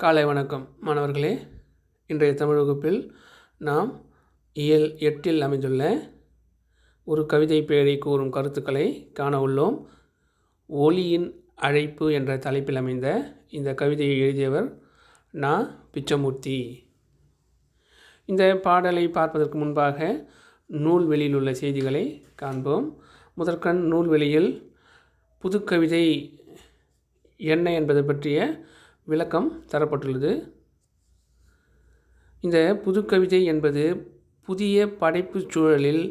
காலை வணக்கம். மாணவர்களே இன்றைய தமிழ் வகுப்பில் நாம் இயல் எட்டில் அமைந்துள்ள ஒரு கவிதை பேரை கூறும் கருத்துக்களை காண உள்ளோம். ஒளியின் அழைப்பு என்ற தலைப்பில் அமைந்த இந்த கவிதையை எழுதியவர் நா. பிச்சமூர்த்தி. இந்த பாடலை பார்ப்பதற்கு முன்பாக நூல்வெளியில் உள்ள செய்திகளை காண்போம். முதற்கண் நூல்வெளியில் புதுக்கவிதை என்ன என்பது பற்றிய விளக்கம் தரப்பட்டுள்ளது. இந்த புதுக்கவிதை என்பது புதிய படைப்புச் சூழலில்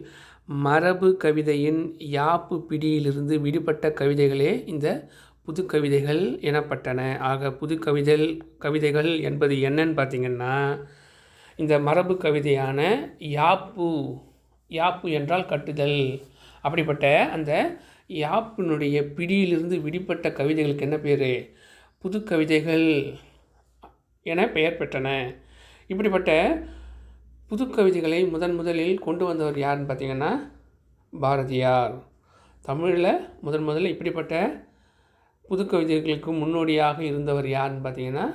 மரபு கவிதையின் யாப்பு பிடியிலிருந்து விடுபட்ட கவிதைகளே இந்த புதுக்கவிதைகள் எனப்பட்டன. ஆக புதுக்கவிதை கவிதைகள் என்பது என்னன்னு பார்த்திங்கன்னா இந்த மரபு கவிதையான யாப்பு யாப்பு என்றால் கட்டுதல். அப்படிப்பட்ட அந்த யாப்பினுடைய பிடியிலிருந்து விடுபட்ட கவிதைகளுக்கு என்ன பேர்? புதுக்கவிதைகள் என பெயர் பெற்றன. இப்படிப்பட்ட புதுக்கவிதைகளை முதன் முதலில் கொண்டு வந்தவர் யாருன்னு பார்த்தீங்கன்னா பாரதியார். தமிழில் முதன் முதல்ல இப்படிப்பட்ட புதுக்கவிதைகளுக்கு முன்னோடியாக இருந்தவர் யாருன்னு பார்த்தீங்கன்னா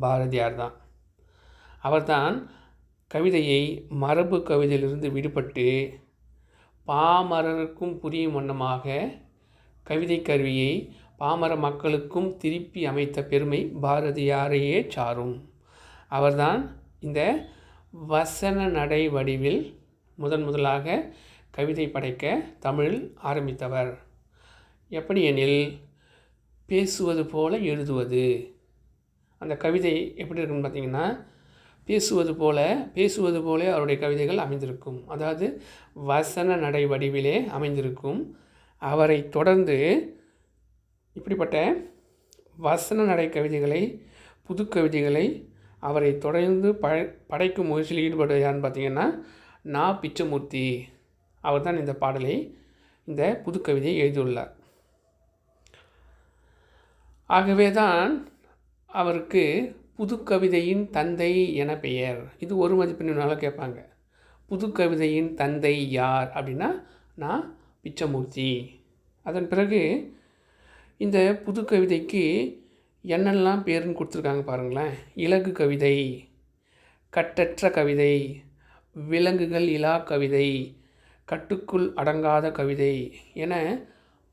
பாரதியார் தான். அவர்தான் கவிதையை மரபு கவிதையிலிருந்து விடுபட்டு பாமரருக்கும் புரியும் வண்ணமாக கவிதை கருவியை பாமர மக்களுக்கும் திருப்பி அமைத்த பெருமை பாரதியாரையே சாரும். அவர்தான் இந்த வசன நடை வடிவில் முதன் முதலாக கவிதை படைக்க தமிழில் ஆரம்பித்தவர். எப்படி எனில் பேசுவது போல எழுதுவது. அந்த கவிதை எப்படி இருக்குன்னு பார்த்தீங்கன்னா பேசுவது போல பேசுவது போலே அவருடைய கவிதைகள் அமைந்திருக்கும். அதாவது வசன நடை வடிவிலே அமைந்திருக்கும். அவரை தொடர்ந்து இப்படிப்பட்ட வசன நடை கவிதைகளை புது கவிதைகளை அவரை தொடர்ந்து ப படைக்கும் முயற்சியில் ஈடுபடுவது யாருன்னு பார்த்தீங்கன்னா நா. பிச்சமூர்த்தி. அவர் தான் இந்த பாடலை இந்த புதுக்கவிதையை எழுதியுள்ளார். ஆகவே தான் அவருக்கு புதுக்கவிதையின் தந்தை என பெயர். இது ஒரு மதிப்பெண்ணால் கேட்பாங்க. புதுக்கவிதையின் தந்தை யார்? அப்படின்னா நான் பிச்சமூர்த்தி. அதன் பிறகு இந்த புது கவிதைக்கு என்னெல்லாம் பேருன்னு கொடுத்துருக்காங்க பாருங்களேன். இலகு கவிதை கட்டற்ற கவிதை விலங்குகள் இலா கவிதை கட்டுக்குள் அடங்காத கவிதை என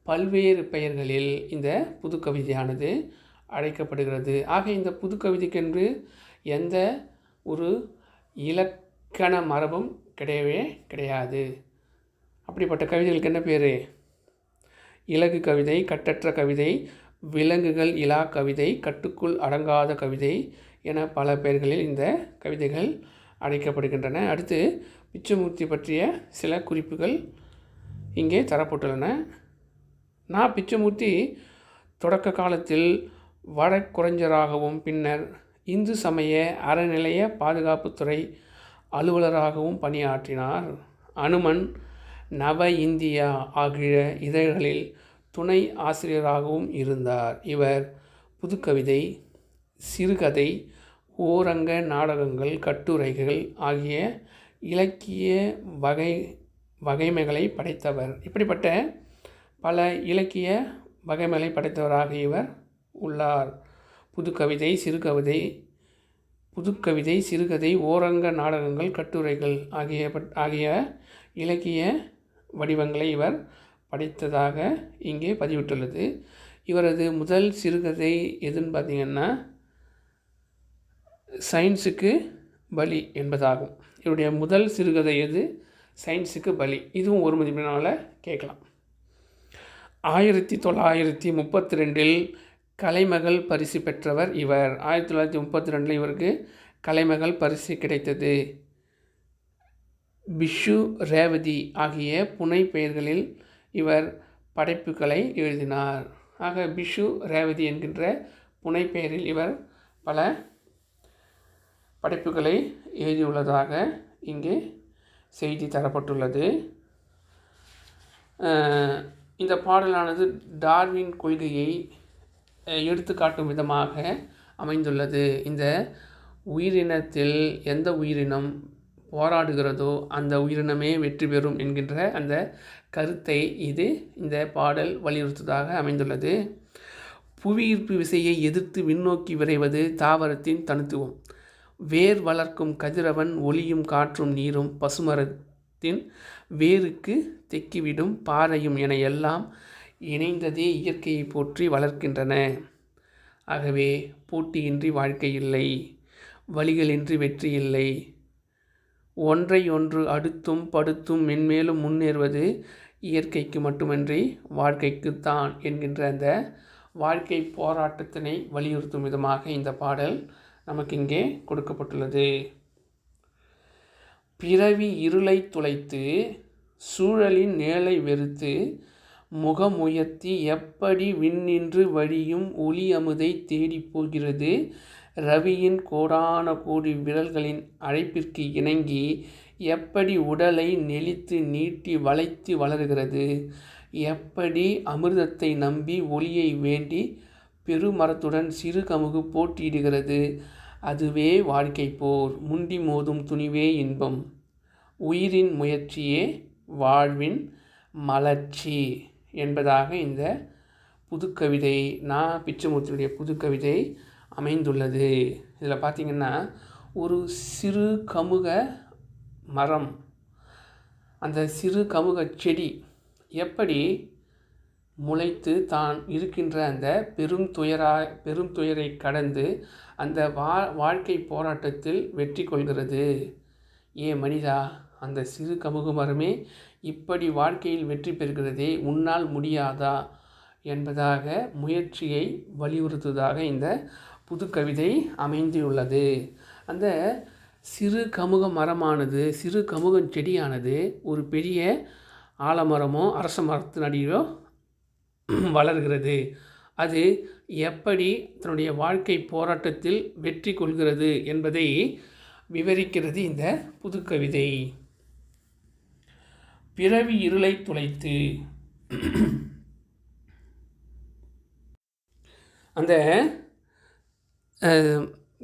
பல்வேறு பெயர்களில் இந்த புது கவிதையானது அழைக்கப்படுகிறது. ஆக இந்த புது கவிதைக்கென்று எந்த ஒரு இலக்கண மரபும் கிடையவே கிடையாது. அப்படிப்பட்ட கவிதைகளுக்கு என்ன பேர்? இலகு கவிதை கட்டற்ற கவிதை விலங்குகள் இலா கவிதை கட்டுக்குள் அடங்காத கவிதை என பல பெயர்களில் இந்த கவிதைகள் அழைக்கப்படுகின்றன அடுத்து பிச்சமூர்த்தி பற்றிய சில குறிப்புகள் இங்கே தரப்பட்டுள்ளன. நான் பிச்சமூர்த்தி தொடக்க காலத்தில் வழக்குரைஞராகவும் பின்னர் இந்து சமய அறநிலைய பாதுகாப்புத்துறை அலுவலராகவும் பணியாற்றினார். அனுமன் நவ இந்தியா ஆகிய இதழ்களில் துணை ஆசிரியராகவும் இருந்தார். இவர் புதுக்கவிதை சிறுகதை ஓரங்க நாடகங்கள் கட்டுரைகள் ஆகிய இலக்கிய வகை வகைமைகளை படைத்தவர். இப்படிப்பட்ட பல இலக்கிய வகைமைகளை படைத்தவராக இவர் உள்ளார். புதுக்கவிதை சிறுகவிதை புதுக்கவிதை சிறுகதை ஓரங்க நாடகங்கள் கட்டுரைகள் ஆகிய ஆகிய இலக்கிய வடிவங்களை இவர் படைத்ததாக இங்கே பதிவிட்டுள்ளது. இவரது முதல் சிறுகதை எதுன்னு பார்த்திங்கன்னா சயின்ஸுக்கு பலி என்பதாகும். இவருடைய முதல் சிறுகதை எது? சயின்ஸுக்கு பலி இதுவும் ஒரு மதிப்பினால் கேட்கலாம். ஆயிரத்தி தொள்ளாயிரத்தி முப்பத்தி ரெண்டில் கலைமகள் பரிசு பெற்றவர் இவர். ஆயிரத்தி தொள்ளாயிரத்தி முப்பத்தி ரெண்டில் இவருக்கு கலைமகள் பரிசு கிடைத்தது. பிஷு ரேவதி ஆகிய புனை பெயர்களில் இவர் படைப்புகளை எழுதினார். ஆக பிஷு ரேவதி என்கின்ற புனை பெயரில் இவர் பல படைப்புகளை எழுதியுள்ளதாக இங்கே செய்தி தரப்பட்டுள்ளது. இந்த பாடலானது டார்வின் கொள்கையை எடுத்துக்காட்டும் விதமாக அமைந்துள்ளது. இந்த உயிரினத்தில் எந்த உயிரினம் போராடுகிறதோ அந்த உயிரினமே வெற்றி பெறும் என்கின்ற அந்த கருத்தை இது இந்த பாடல் வலியுறுத்துவதாக அமைந்துள்ளது. புவியீர்ப்பு விசையை எதிர்த்து விண்ணோக்கி விரைவது தாவரத்தின் தனித்துவம். வேர் வளர்க்கும் கதிரவன் ஒளியும் காற்றும் நீரும் பசுமரத்தின் வேருக்கு தெக்கிவிடும் பாறையும் என எல்லாம் இணைந்ததே இயற்கையை போற்றி வளர்க்கின்றன. ஆகவே போட்டியின்றி வாழ்க்கை இல்லை வழிகளின்றி வெற்றி இல்லை ஒன்றை ஒன்று அடுத்தும் படுத்தும் மென்மேலும் முன்னேறுவது இயற்கைக்கு மட்டுமன்றி வாழ்க்கைக்குத்தான் என்கின்ற அந்த வாழ்க்கை போராட்டத்தினை வலியுறுத்தும் விதமாக இந்த பாடல் நமக்கு இங்கே கொடுக்கப்பட்டுள்ளது. பிறவி இருளை துளைத்து சூழலின் நேலை வெறுத்து முகமுயர்த்தி எப்படி விண்ணின்று வழியும் ஒளி அமுதை தேடிப் போகிறது ரவியின் கோடான கோடி விரல்களின் அழைப்பிற்கு இணங்கி எப்படி உடலை நெளித்து நீட்டி வளைத்து வளர்கிறது? எப்படி அமிர்தத்தை நம்பி ஒளியை வேண்டி பெருமரத்துடன் சிறு கமுகு போட்டியிடுகிறது? அதுவே வாழ்க்கை போர். முண்டி மோதும் துணிவே இன்பம். உயிரின் முயற்சியே வாழ்வின் மலர்ச்சி என்பதாக இந்த புதுக்கவிதை நான் பிச்சமூர்த்தியுடைய புதுக்கவிதை அமைந்துள்ளது. இதில் பார்த்திங்கன்னா ஒரு சிறு கமுக மரம். அந்த சிறு கமுக செடி எப்படி முளைத்து தான் இருக்கின்ற அந்த பெரும் துயரா பெரும் துயரை கடந்து அந்த வா வாழ்க்கை போராட்டத்தில் வெற்றி கொள்கிறது. ஏ மனிதா அந்த சிறு கமுகு மரமே இப்படி வாழ்க்கையில் வெற்றி பெறுகிறதே உன்னால் முடியாதா என்பதாக முயற்சியை வலியுறுத்துவதாக இந்த புது கவிதை அமைந்துள்ளது. அந்த சிறு கமுக மரமானது சிறு கமுகன் செடியானது ஒரு பெரிய ஆலமரமோ அரச மரத்தின் அடியிலோ வளர்கிறது. அது எப்படி தன்னுடைய வாழ்க்கை போராட்டத்தில் வெற்றி கொள்கிறது என்பதை விவரிக்கிறது இந்த புதுக்கவிதை. பிறவி இருளை துளைத்து. அந்த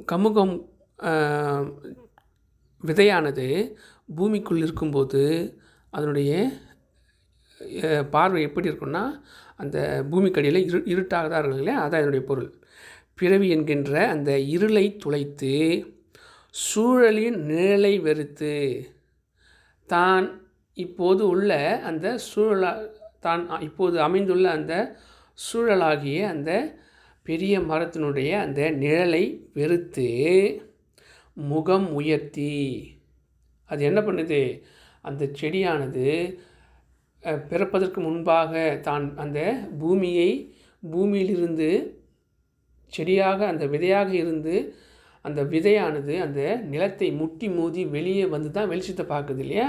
கமுகம் விதையானது பூமிக்குள் இருக்கும்போது அதனுடைய பார்வை எப்படி இருக்கும்னா அந்த பூமிக்கடியில் இரு இருட்டாக தான் இருக்கும் இல்லையா? அதான் இதனுடைய பொருள். பிறவி என்கின்ற அந்த இருளை துளைத்து சூழலின் நிழலை வெறுத்து தான் இப்போது உள்ள அந்த சூழலா தான் இப்போது அமைந்துள்ள அந்த சூழலாகிய அந்த பெரிய மரத்தினுடைய அந்த நிழலை வெறுத்து முகம் உயர்த்தி. அது என்ன பண்ணுது? அந்த செடியானது பிறப்பதற்கு முன்பாக தான் அந்த பூமியை பூமியிலிருந்து செடியாக அந்த விதையாக இருந்து அந்த விதையானது அந்த நிலத்தை முட்டி மோதி வெளியே வந்து தான் வெளிச்சத்தை பார்க்குது இல்லையா?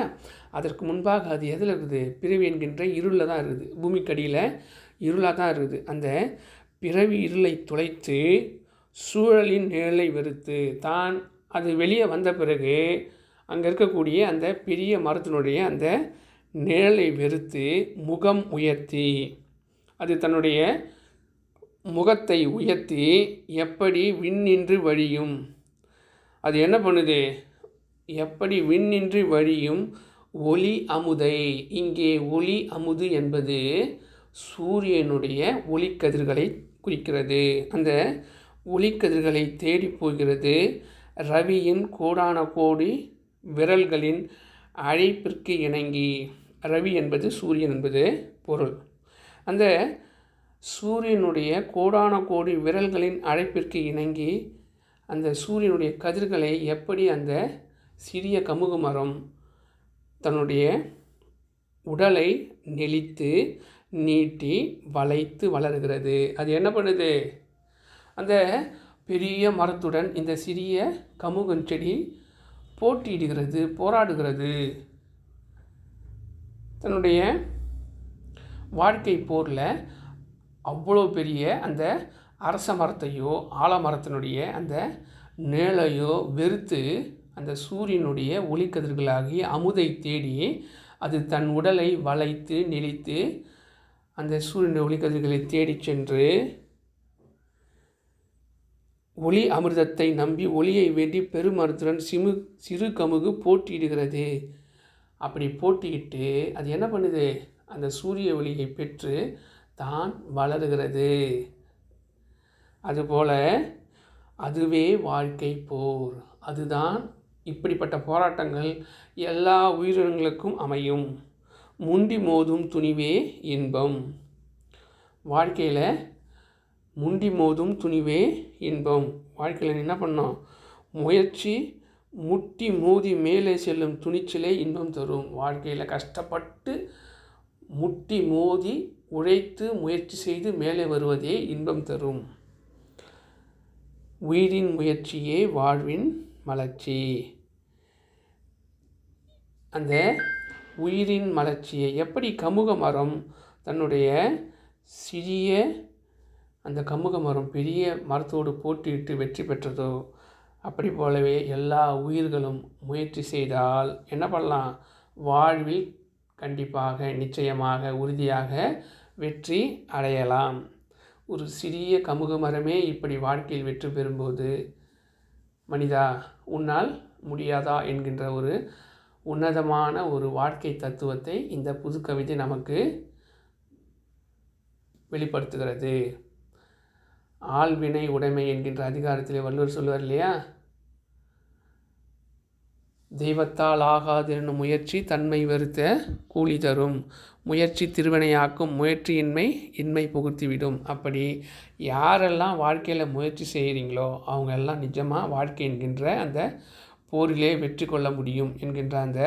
அதற்கு முன்பாக அது எதில் இருக்குது? பிறவி என்கின்ற இருளில் தான் இருக்குது. பூமிக்கடியில் இருளாக தான் இருக்குது. அந்த பிறவி இருளை துளைத்து சூழலின் நிழலை வெறுத்து தான் அது வெளியே வந்த பிறகு அங்கே இருக்கக்கூடிய அந்த பெரிய மரத்தினுடைய அந்த நிழலை வெறுத்து முகம் உயர்த்தி அது தன்னுடைய முகத்தை உயர்த்தி எப்படி விண்ணின்று வழியும்? அது என்ன பண்ணுது? எப்படி விண்ணின்று வழியும்? ஒளி அமுதை. இங்கே ஒளி அமுது என்பது சூரியனுடைய ஒளிக்கதிர்களை குறிக்கிறது. அந்த ஒளிக்கதிர்களை தேடி போகிறது ரவியின் கோடான கோடி விரல்களின் அழைப்பிற்கு இணங்கி. ரவி என்பது சூரியன் என்பது பொருள். அந்த சூரியனுடைய கோடான கோடி விரல்களின் அழைப்பிற்கு இணங்கி அந்த சூரியனுடைய கதிர்களை எப்படி அந்த சிறிய கமுகு மரம் தன்னுடைய உடலை நெளித்து நீட்டி வளைத்து வளர்கிறது. அது என்ன பண்ணுது? அந்த பெரிய மரத்துடன் இந்த சிறிய கமுகன் செடி போட்டியிடுகிறது போராடுகிறது. தன்னுடைய வாழ்க்கை போரில் அவ்வளோ பெரிய அந்த அரச மரத்தையோ ஆலமரத்தினுடைய அந்த நிழலையோ வெறுத்து அந்த சூரியனுடைய ஒளிக்கதிர்களாகி அமுதை தேடி அது தன் உடலை வளைத்து நெளித்து அந்த சூரியனுடைய ஒளிக்கதிர்களை தேடிச் சென்று ஒளி அமிர்தத்தை நம்பி ஒளியை வேண்டி பெருமருத்துடன் சிமு சிறு கமுகு போட்டியிடுகிறது. அப்படி போட்டியிட்டு அது என்ன பண்ணுது? அந்த சூரிய ஒளியை பெற்று தான் வளருகிறது. அதுபோல் அதுவே வாழ்க்கை போர். அதுதான் இப்படிப்பட்ட போராட்டங்கள் எல்லா உயிரினங்களுக்கும் அமையும். முண்டி மோதும் துணிவே இன்பம். வாழ்க்கையில் முண்டி மோதும் துணிவே இன்பம். வாழ்க்கையில் என்ன பண்ணோம்? முயற்சி முட்டி மோதி மேலே செல்லும் துணிச்சலே இன்பம் தரும். வாழ்க்கையில் கஷ்டப்பட்டு முட்டி மோதி உழைத்து முயற்சி செய்து மேலே வருவதே இன்பம் தரும். உயிரின் முயற்சியே வாழ்வின் மலர்ச்சி. அந்த உயிரின் மலர்ச்சியை எப்படி கமுக மரம் தன்னுடைய சிறிய அந்த கமுக மரம் பெரிய மரத்தோடு போட்டியிட்டு வெற்றி பெற்றதோ அப்படி போலவே எல்லா உயிர்களும் முயற்சி செய்தால் என்ன பண்ணலாம்? வாழ்வில் கண்டிப்பாக நிச்சயமாக உறுதியாக வெற்றி அடையலாம். ஒரு சிறிய கமுக மரமே இப்படி வாழ்க்கையில் வெற்றி பெறும்போது மனிதா உன்னால் முடியாதா? என்கின்ற ஒரு உன்னதமான ஒரு வாழ்க்கை தத்துவத்தை இந்த புது கவிதை நமக்கு வெளிப்படுத்துகிறது. ஆள்வினை உடைமை என்கின்ற அதிகாரத்தில் வள்ளுவர் சொல்லுவார் இல்லையா? தெய்வத்தால் ஆகாது என்னும் முயற்சி தன்மை வருத்த கூலி தரும். முயற்சி திருவினையாக்கும் முயற்சியின்மை இன்மை புகுத்திவிடும். அப்படி யாரெல்லாம் வாழ்க்கையில் முயற்சி செய்கிறீங்களோ அவங்க எல்லாம் நிஜமாக வாழ்க்கை என்கின்ற அந்த போரிலே வெற்றி கொள்ள முடியும் என்கின்ற அந்த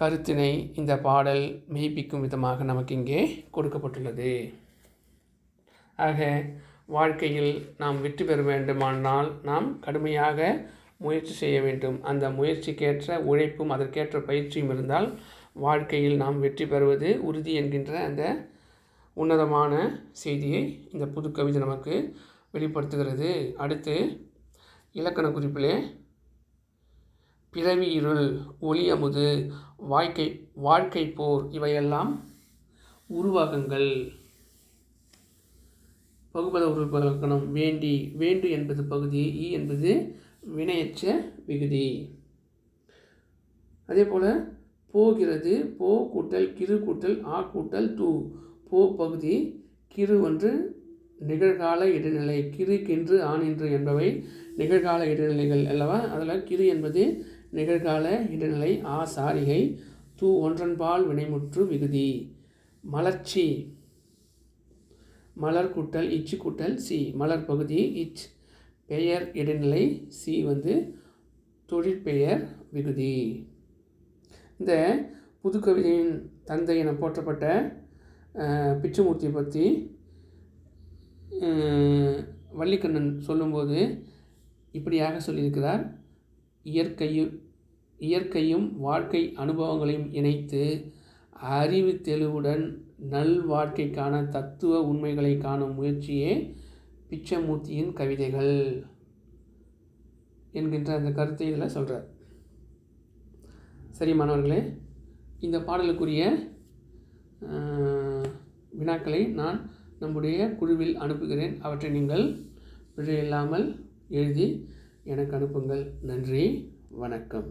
கருத்தினை இந்த பாடல் மெய்ப்பிக்கும் விதமாக நமக்கு இங்கே கொடுக்கப்பட்டுள்ளது. ஆக வாழ்க்கையில் நாம் வெற்றி பெற வேண்டுமானால் நாம் கடுமையாக முயற்சி செய்ய வேண்டும். அந்த முயற்சிக்கேற்ற உழைப்பும் அதற்கேற்ற பயிற்சியும் இருந்தால் வாழ்க்கையில் நாம் வெற்றி பெறுவது உறுதி என்கின்ற அந்த உன்னதமான செய்தியை இந்த புது கவிதை நமக்கு வெளிப்படுத்துகிறது. அடுத்து இலக்கண குறிப்பிலே பிறவி இருள் ஒளி அமுது வாழ்க்கை வாழ்க்கை போர் இவையெல்லாம் உருவகங்கள் பகுபத உருவகணம் வேண்டி வேண்டு என்பது பகுதி ஈ என்பது வினையற்ற விகுதி. அதே போல் போகிறது போ கூட்டல் கிரு கூட்டல் ஆ கூட்டல் தூ போ பகுதி கிரு ஒன்று நிகழ்கால இடைநிலை கிரு கின்று ஆனின்று என்பவை நிகழ்கால இடைநிலைகள் அல்லவா? அதில் கிரு என்பது நிகழ்கால இடைநிலை ஆ சாரிகை தூ ஒன்றன்பால் வினைமுற்று விகுதி. மலர்ச்சி. மலர் கூட்டல் இச்சு கூட்டல் சி. மலர் பகுதி இச். பெயர் இடைநிலை சி வந்து தொழிற்பெயர் விகுதி. இந்த புதுக்கவிதையின் தந்தை என போற்றப்பட்ட பிச்சுமூர்த்தியை பற்றி வள்ளிக்கண்ணன் சொல்லும்போது இப்படியாக சொல்லியிருக்கிறார். இயற்கையும் இயற்கையும் வாழ்க்கை அனுபவங்களையும் இணைத்து அறிவு தெளிவுடன் நல் வாழ்க்கைக்கான தத்துவ உண்மைகளை காணும் முயற்சியே பிச்சமூர்த்தியின் கவிதைகள் என்கின்ற அந்த கருத்தை இதில் சொல்கிறார் சரி மாணவர்களே இந்த பாடலுக்குரிய வினாக்களை நான் நம்முடைய குழுவில் அனுப்புகிறேன். அவற்றை நீங்கள் பிழை இல்லாமல் எழுதி எனக்கு அனுப்புங்கள். நன்றி. வணக்கம்.